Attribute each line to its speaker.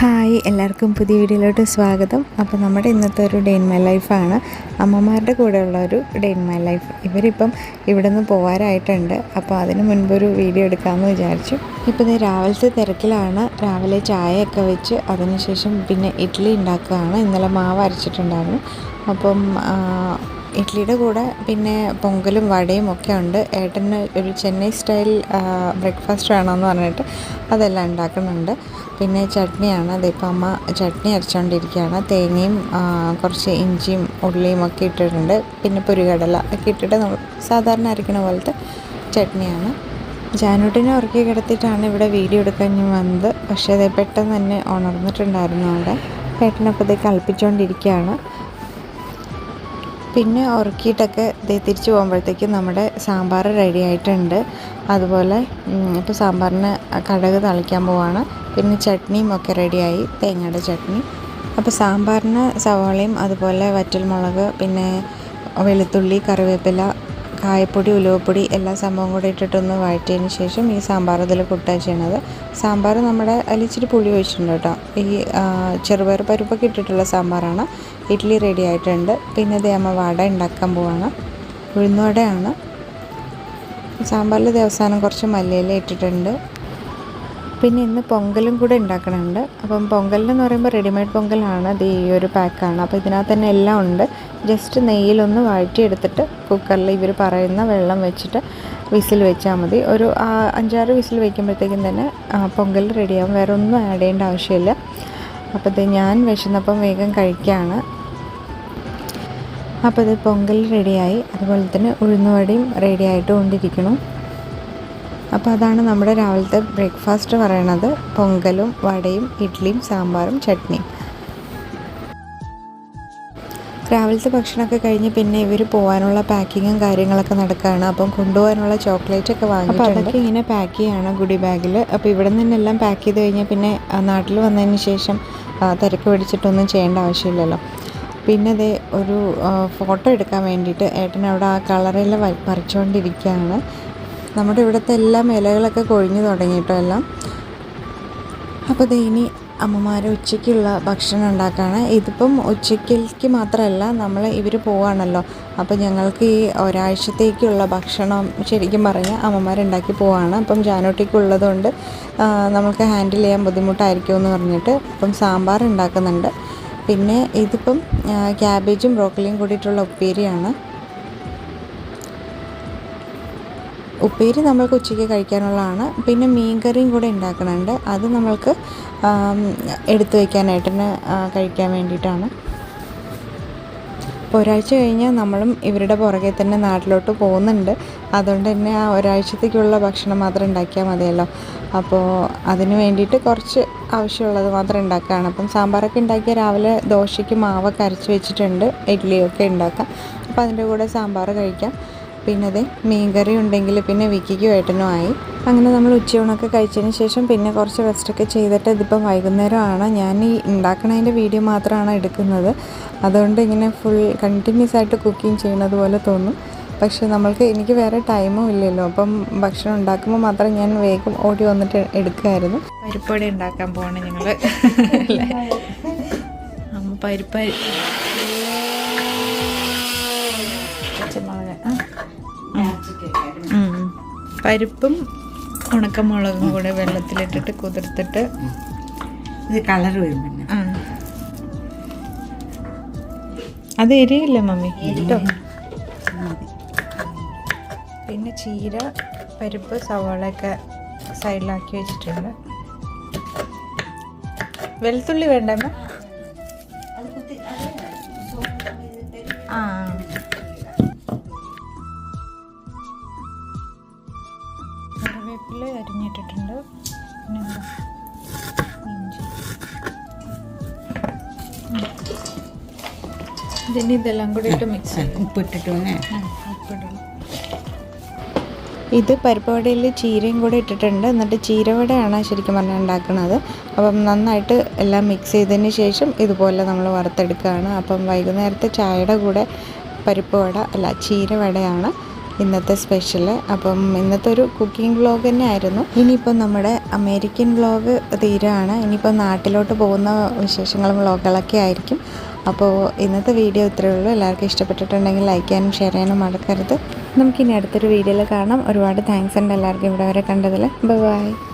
Speaker 1: Hi എല്ലാവർക്കും പുതിയ വീഡിയോയിലോട്ട് സ്വാഗതം. അപ്പോൾ നമ്മുടെ ഇന്നത്തെ ഒരു ഡേ ഇൻ മൈ ലൈഫാണ് അമ്മമാരുടെ കൂടെയുള്ള ഒരു ഡേ ഇൻ മൈ ലൈഫ് ഇവരിപ്പം ഇവിടെ നിന്ന് പോകാനായിട്ടുണ്ട് അപ്പോൾ അതിന് ഒരു വീഡിയോ എടുക്കാമെന്ന് വിചാരിച്ചു. ഇപ്പോൾ ഇത് രാവിലത്തെ തിരക്കിലാണ്. രാവിലെ ചായയൊക്കെ വെച്ച് അതിനുശേഷം പിന്നെ ഇഡ്ഡലി ഉണ്ടാക്കുകയാണ്. ഇന്നലെ മാവ് അരച്ചിട്ടുണ്ടായിരുന്നു. അപ്പം ഇഡ്ഡലിയുടെ കൂടെ പിന്നെ പൊങ്കലും വടയും ഒക്കെ ഉണ്ട്. ഏട്ടന് ഒരു ചെന്നൈ സ്റ്റൈൽ ബ്രേക്ക്ഫാസ്റ്റ് വേണമെന്ന് പറഞ്ഞിട്ട് അതെല്ലാം ഉണ്ടാക്കുന്നുണ്ട്. പിന്നെ ചട്നിയാണ്. അതിപ്പോൾ അമ്മ ചട്നി അരച്ചുകൊണ്ടിരിക്കുകയാണ് തേങ്ങയും കുറച്ച് ഇഞ്ചിയും ഉള്ളിയും ഒക്കെ ഇട്ടിട്ടുണ്ട്. പിന്നെ പുരുകടല ഒക്കെ ഇട്ടിട്ട് നമ്മൾ സാധാരണ അരയ്ക്കുന്ന പോലത്തെ ചട്നിയാണ്. ജാനുട്ടിനെ ഉറക്കി കിടത്തിയിട്ടാണ് ഇവിടെ വീഡിയോ എടുക്കാൻ ഞാൻ വന്നത്. പക്ഷേ അത് പെട്ടെന്ന് തന്നെ ഉണർന്നിട്ടുണ്ടായിരുന്നു അവിടെ. ഏട്ടനപ്പോഴത്തേക്ക് കളിപ്പിച്ചുകൊണ്ടിരിക്കുകയാണ് പിന്നെ ഉറക്കിയിട്ടൊക്കെ തിരിച്ചു പോകുമ്പോഴത്തേക്കും നമ്മുടെ സാമ്പാർ റെഡി ആയിട്ടുണ്ട്. അതുപോലെ ഇപ്പോൾ സാമ്പാറിന് കടക് തളിക്കാൻ പോവാണ്. പിന്നെ ചട്നിയും ഒക്കെ റെഡിയായി തേങ്ങയുടെ ചട്നി. അപ്പോൾ സാമ്പാറിന് സവാളയും അതുപോലെ വറ്റൽമുളക് പിന്നെ വെളുത്തുള്ളി കറിവേപ്പില കായപ്പൊടി ഉലുവപ്പൊടി എല്ലാ സംഭവം കൂടി ഇട്ടിട്ടൊന്ന് വഴറ്റിയതിന് ശേഷം ഈ സാമ്പാർ ഇതിൽ കൂട്ടുക ചെയ്യണത്. സാമ്പാർ നമ്മുടെ അതിൽ ഇച്ചിരി പുളി ഒഴിച്ചിട്ടുണ്ട് കേട്ടോ. ഈ ചെറുപയർ പരിപ്പൊക്കെ ഇട്ടിട്ടുള്ള സാമ്പാറാണ്. ഇഡ്ഡലി റെഡി ആയിട്ടുണ്ട്. പിന്നെ ഇത് അമ്മ വട ഉണ്ടാക്കാൻ പോവാണ്. ഉഴുന്നുവടയാണ്. സാമ്പാറിൽ ദിവസാനം കുറച്ച് മല്ലിയില ഇട്ടിട്ടുണ്ട്. പിന്നെ ഇന്ന് പൊങ്കലും കൂടെ ഉണ്ടാക്കണുണ്ട്. അപ്പം പൊങ്കലെന്ന് പറയുമ്പോൾ റെഡിമെയ്ഡ് പൊങ്കലാണ്. അത് ഈ ഒരു പാക്കാണ്. അപ്പോൾ ഇതിനകത്ത് തന്നെ എല്ലാം ഉണ്ട്. ജസ്റ്റ് നെയ്യിലൊന്ന് വഴറ്റിയെടുത്തിട്ട് കുക്കറിൽ ഇവർ പറയുന്ന വെള്ളം വെച്ചിട്ട് വിസിൽ വെച്ചാൽ മതി. ഒരു അഞ്ചാറ് വിസിൽ വയ്ക്കുമ്പോഴത്തേക്കും തന്നെ പൊങ്കൽ റെഡിയാവും വേറെ ഒന്നും ആഡ് ചെയ്യേണ്ട ആവശ്യമില്ല. അപ്പോൾ ഇത് ഞാൻ വിശന്നപ്പം വേഗം കഴിക്കുകയാണ് അപ്പോൾ ഇത് പൊങ്കൽ റെഡിയായി അതുപോലെ തന്നെ ഉഴുന്നുവടയും റെഡിയായിട്ട് കൊണ്ടിരിക്കണം അപ്പോൾ അതാണ് നമ്മുടെ രാവിലത്തെ ബ്രേക്ക്ഫാസ്റ്റ് പറയണത്. പൊങ്കലും വടയും ഇഡ്ഡലിയും സാമ്പാറും ചട്നിയും. രാവിലത്തെ ഭക്ഷണമൊക്കെ കഴിഞ്ഞ് പിന്നെ ഇവർ പോകാനുള്ള പാക്കിങ്ങും കാര്യങ്ങളൊക്കെ നടക്കുകയാണ് അപ്പം കൊണ്ടുപോകാനുള്ള ചോക്ലേറ്റ് ഒക്കെ വാങ്ങിയിട്ടുണ്ട്. അപ്പോൾ അതൊക്കെ ഇങ്ങനെ പാക്ക് ചെയ്യാണ് ഗുഡി ബാഗിൽ. അപ്പോൾ ഇവിടെ നിന്ന് എല്ലാം പാക്ക് ചെയ്ത് കഴിഞ്ഞാൽ പിന്നെ നാട്ടിൽ വന്നതിന് ശേഷം തിരക്ക് പിടിച്ചിട്ടൊന്നും ചെയ്യേണ്ട ആവശ്യമില്ലല്ലോ. പിന്നെ അതേ ഒരു ഫോട്ടോ എടുക്കാൻ വേണ്ടിയിട്ട് ഏട്ടൻ അവിടെ ആ കളറിൽ പറിച്ചുകൊണ്ടിരിക്കുകയാണ് നമ്മുടെ ഇവിടുത്തെ എല്ലാം ഇലകളൊക്കെ കൊഴിഞ്ഞു തുടങ്ങിയിട്ടോ എല്ലാം. അപ്പോൾ ദേ ഇനി അമ്മമാർ ഉച്ചയ്ക്കുള്ള ഭക്ഷണം ഉണ്ടാക്കുകയാണ് ഇതിപ്പം ഉച്ചയ്ക്ക് മാത്രമല്ല നമ്മൾ ഇവർ പോവാണല്ലോ. അപ്പോൾ ഞങ്ങൾക്ക് ഈ ഒരാഴ്ചത്തേക്കുള്ള ഭക്ഷണം ശരിക്കും പറഞ്ഞാൽ അമ്മമാരുണ്ടാക്കി പോവാണ്. അപ്പം ജാനോട്ടിക്കുള്ളതുകൊണ്ട് നമുക്ക് ഹാൻഡിൽ ചെയ്യാൻ ബുദ്ധിമുട്ടായിരിക്കും എന്ന് പറഞ്ഞിട്ട് അപ്പം സാമ്പാർ ഉണ്ടാക്കുന്നുണ്ട് പിന്നെ ഇതിപ്പം ക്യാബേജും ബ്രോക്കലിയും കൂടിയിട്ടുള്ള ഉപ്പേരിയാണ്. ഉപ്പേരി നമ്മൾക്ക് ഉച്ചയ്ക്ക് കഴിക്കാനുള്ളതാണ്. പിന്നെ മീൻകറിയും കൂടെ ഉണ്ടാക്കുന്നുണ്ട് അത് നമ്മൾക്ക് എടുത്തു വയ്ക്കാനായിട്ട് കഴിക്കാൻ വേണ്ടിയിട്ടാണ്. അപ്പോൾ ഒരാഴ്ച കഴിഞ്ഞാൽ നമ്മളും ഇവരുടെ പുറകെ തന്നെ നാട്ടിലോട്ട് പോകുന്നുണ്ട്. അതുകൊണ്ട് തന്നെ ആ ഒരാഴ്ചത്തേക്കുള്ള ഭക്ഷണം മാത്രം ഉണ്ടാക്കിയാൽ മതിയല്ലോ. അപ്പോൾ അതിന് വേണ്ടിയിട്ട് കുറച്ച് ആവശ്യമുള്ളത് മാത്രം ഉണ്ടാക്കുകയാണ്. അപ്പം സാമ്പാറൊക്കെ ഉണ്ടാക്കിയ രാവിലെ ദോശയ്ക്ക് മാവൊക്കെ അരച്ച് വെച്ചിട്ടുണ്ട്. ഇഡ്ഡലിയൊക്കെ ഉണ്ടാക്കാം. അപ്പോൾ അതിന്റെ കൂടെ സാമ്പാർ കഴിക്കാം. പിന്നെ അതെ മീൻകറി ഉണ്ടെങ്കിൽ പിന്നെ വിക്കിക്കും ഏട്ടനും ആയി. അങ്ങനെ നമ്മൾ ഉച്ചയൂണൊക്കെ കഴിച്ചതിന് ശേഷം പിന്നെ കുറച്ച് റെസ്റ്റൊക്കെ ചെയ്തിട്ട് ഇതിപ്പോൾ വൈകുന്നേരമാണ്. ഞാൻ ഈ ഉണ്ടാക്കണതിന്റെ വീഡിയോ മാത്രമാണ് എടുക്കുന്നത്. അതുകൊണ്ട് ഇങ്ങനെ ഫുൾ കണ്ടിന്യൂസ് ആയിട്ട് കുക്കിംഗ് ചെയ്യുന്നത് പോലെ തോന്നും. പക്ഷെ നമ്മൾക്ക് എനിക്ക് വേറെ ടൈമും ഇല്ലല്ലോ. അപ്പം ഭക്ഷണം ഉണ്ടാക്കുമ്പോൾ മാത്രം ഞാൻ വേഗം ഓടി വന്നിട്ട് എടുക്കുമായിരുന്നു. പരിപ്പടി ഉണ്ടാക്കാൻ പോവാണ് ഞങ്ങൾ അമ്മ പരിപ്പ് പരിപ്പും ഉണക്കമുളകും കൂടെ വെള്ളത്തിലിട്ടിട്ട് കുതിർത്തിട്ട്
Speaker 2: ഇത് കളർ വരും
Speaker 1: അത് എരിയില്ല മമ്മി? കേട്ടോ പിന്നെ ചീര പരിപ്പ് സവാളയൊക്കെ സൈഡിലാക്കി വെച്ചിട്ടുണ്ട്. വെളുത്തുള്ളി വേണ്ടമ്മ ആ. കറിവേപ്പില അരിഞ്ഞിട്ടിട്ടുണ്ട്. പിന്നെ? ഇഞ്ചി. ഇതിന് ഇതെല്ലാം കൂടി ഇട്ട് മിക്സ് ചെയ്യും.
Speaker 2: ഉപ്പിട്ടിട്ട്
Speaker 1: ഉപ്പിടണം. ഇത് പരിപ്പുവടയിൽ ചീരയും കൂടെ ഇട്ടിട്ടുണ്ട്. എന്നിട്ട് ചീരവടയാണ് ശരിക്കും പറഞ്ഞാൽ ഉണ്ടാക്കുന്നത്. അപ്പം നന്നായിട്ട് എല്ലാം മിക്സ് ചെയ്തതിന് ശേഷം ഇതുപോലെ നമ്മൾ വറുത്തെടുക്കുകയാണ്. അപ്പം വൈകുന്നേരത്തെ ചായയുടെ കൂടെ പരിപ്പുവട അല്ല ചീരവടയാണ്. ഇന്നത്തെ സ്പെഷ്യൽ അപ്പം ഇന്നത്തെ ഒരു കുക്കിംഗ് വ്ലോഗ് തന്നെ ആയിരുന്നു ഇനിയിപ്പം നമ്മുടെ അമേരിക്കൻ വ്ളോഗ് തീരാണ്. ഇനിയിപ്പോൾ നാട്ടിലോട്ട് പോകുന്ന വിശേഷങ്ങളും വ്ളോഗുകളൊക്കെ ആയിരിക്കും. അപ്പോൾ ഇന്നത്തെ വീഡിയോ ഇത്രയേ ഉള്ളൂ. എല്ലാവർക്കും ഇഷ്ടപ്പെട്ടിട്ടുണ്ടെങ്കിൽ ലൈക്ക് ചെയ്യാനും ഷെയർ ചെയ്യാനും മറക്കരുത്. നമുക്കിനി അടുത്തൊരു വീഡിയോയിൽ കാണാം. ഒരുപാട് താങ്ക്സ് ഉണ്ട് എല്ലാവർക്കും ഇവിടെ വരെ കണ്ടതിൽ ബൈ